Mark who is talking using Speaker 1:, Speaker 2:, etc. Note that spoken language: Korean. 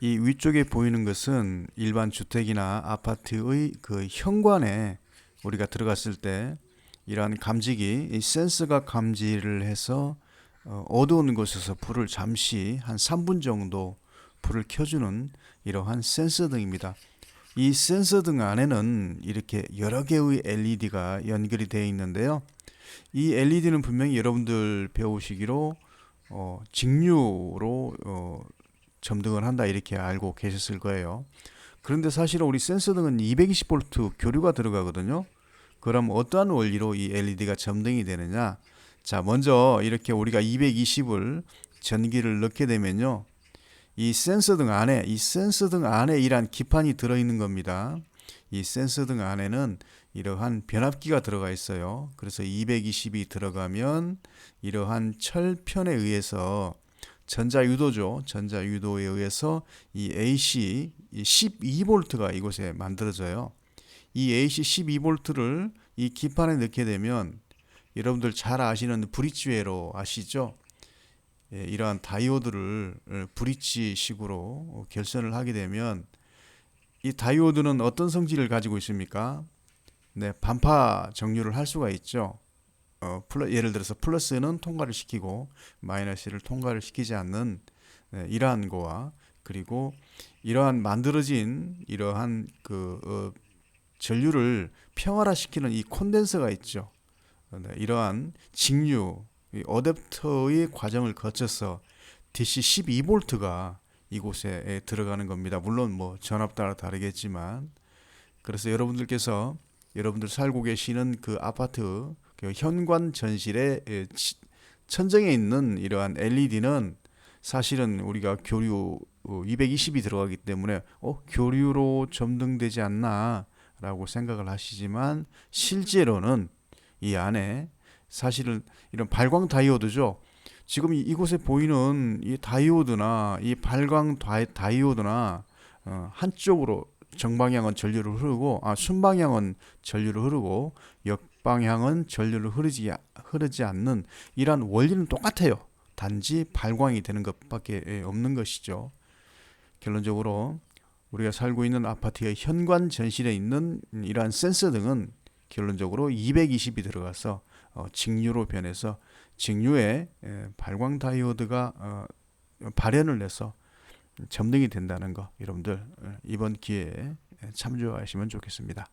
Speaker 1: 이 위쪽에 보이는 것은 일반 주택이나 아파트의 그 현관에 우리가 들어갔을 때 이러한 감지기, 이 센서가 감지를 해서 어, 어두운 곳에서 불을 잠시 한 3분 정도 불을 켜주는 이러한 센서 등입니다. 이 센서 등 안에는 이렇게 여러 개의 LED가 연결이 되어 있는데요. 이 LED는 분명히 여러분들 배우시기로 어, 직류로 어, 점등을 한다 이렇게 알고 계셨을 거예요. 그런데 사실은 우리 센서 등은 220V 교류가 들어가거든요. 그럼 어떠한 원리로 이 LED가 점등이 되느냐? 자, 먼저 이렇게 우리가 220을 전기를 넣게 되면요. 이 센서 등 안에 이 센서 등 안에 이러한 기판이 들어 있는 겁니다. 이 센서 등 안에는 이러한 변압기가 들어가 있어요. 그래서 220이 들어가면 이러한 철편에 의해서 전자 유도죠. 전자 유도에 의해서 이 AC 12V가 이곳에 만들어져요. 이 AC 12V를 이 기판에 넣게 되면 여러분들 잘 아시는 브릿지웨로 아시죠? 예, 이러한 다이오드를 어, 브릿지식으로 결선을 하게 되면 이 다이오드는 어떤 성질을 가지고 있습니까? 네, 반파 정류를 할 수가 있죠. 어, 플러, 예를 들어서 플러스는 통과를 시키고 마이너스를 통과를 시키지 않는 네, 이러한 거와 그리고 이러한 만들어진 이러한 그 어, 전류를 평활화시키는 이 콘덴서가 있죠. 네, 이러한 직류 이 어댑터의 과정을 거쳐서 DC 12V가 이곳에 들어가는 겁니다. 물론 뭐 전압 따라 다르겠지만 그래서 여러분들께서 여러분들 살고 계시는 그 아파트 그 현관 전실에 에, 치- 천정에 있는 이러한 LED는 사실은 우리가 교류 220이 들어가기 때문에 어 교류로 점등되지 않나라고 생각을 하시지만 실제로는 이 안에 사실은 이런 발광 다이오드죠. 지금 이- 이곳에 보이는 이 다이오드나 이 발광 다이, 다이오드나 어, 한쪽으로 정방향은 전류를 흐르고 아 순방향은 전류를 흐르고 역 방향은 전류를 흐르지 흐르지 않는 이러한 원리는 똑같아요. 단지 발광이 되는 것밖에 예, 없는 것이죠. 결론적으로 우리가 살고 있는 아파트의 현관 전실에 있는 이러한 센서 등은 결론적으로 220이 들어가서 어, 직류로 변해서 직류에 에, 발광 다이오드가 어, 발현을 해서 점등이 된다는 거 여러분들 어, 이번 기회에 참조하시면 좋겠습니다.